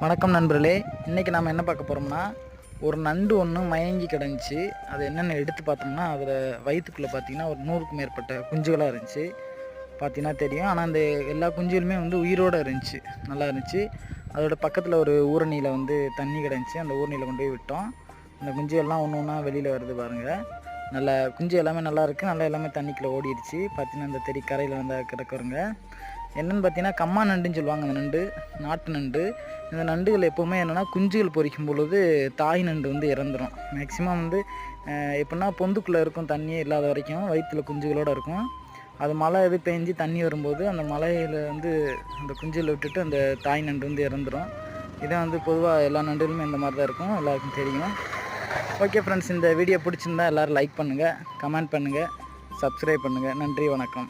வணக்கம் நண்பர்களே. இன்றைக்கி நாம் என்ன பார்க்க போகிறோம்னா ஒரு நண்டு ஒன்று மயங்கி கிடந்துச்சு. அது என்னென்னு எடுத்து பார்த்தோம்னா அதில் வயிற்றுக்குள்ளே பார்த்தீங்கன்னா ஒரு நூறுக்கும் மேற்பட்ட குஞ்சுகளாக இருந்துச்சு. பார்த்தீங்கன்னா தெரியும். ஆனால் அந்த எல்லா குஞ்சுகளுமே வந்து உயிரோடு இருந்துச்சு. நல்லா இருந்துச்சு. அதோட பக்கத்தில் ஒரு ஊரணியில் வந்து தண்ணி கிடந்துச்சு. அந்த ஊரணியில் கொண்டு போய் விட்டோம். அந்த குஞ்சுகள்லாம் ஒன்று ஒன்றா வெளியில் வருது பாருங்கள் நல்ல குஞ்சு எல்லாமே நல்லா இருக்குது நல்லா எல்லாமே தண்ணிக்குள்ளே ஓடிடுச்சு. பார்த்தீங்கன்னா அந்த தெரி கரையில் வந்து கிடக்குறங்க என்னென்னு பார்த்தீங்கன்னா கம்மா நண்டுன்னு சொல்லுவாங்க அந்த நண்டு நாட்டு நண்டு. இந்த நண்டுகள் எப்போவுமே என்னென்னா குஞ்சுகள் பொரிக்கும் பொழுது தாய் நண்டு வந்து இறந்துடும் மேக்ஸிமம் வந்து எப்படின்னா பொந்துக்குள்ளே இருக்கும் தண்ணியே இல்லாத வரைக்கும் வயிற்றில் குஞ்சுகளோடு இருக்கும். அது மழை எது பெஞ்சு தண்ணி வரும்போது அந்த மலையில் வந்து அந்த குஞ்சுகளை விட்டுட்டு அந்த தாய் நண்டு வந்து இறந்துடும் இதான் வந்து பொதுவாக எல்லா நண்டுகளுமே இந்த மாதிரி தான் இருக்கும். எல்லாருக்கும் தெரியும். ஓகே ஃப்ரெண்ட்ஸ் இந்த வீடியோ பிடிச்சிருந்தா எல்லோரும் லைக் பண்ணுங்கள் கமெண்ட் பண்ணுங்கள் சப்ஸ்கிரைப் பண்ணுங்கள் நன்றி வணக்கம்.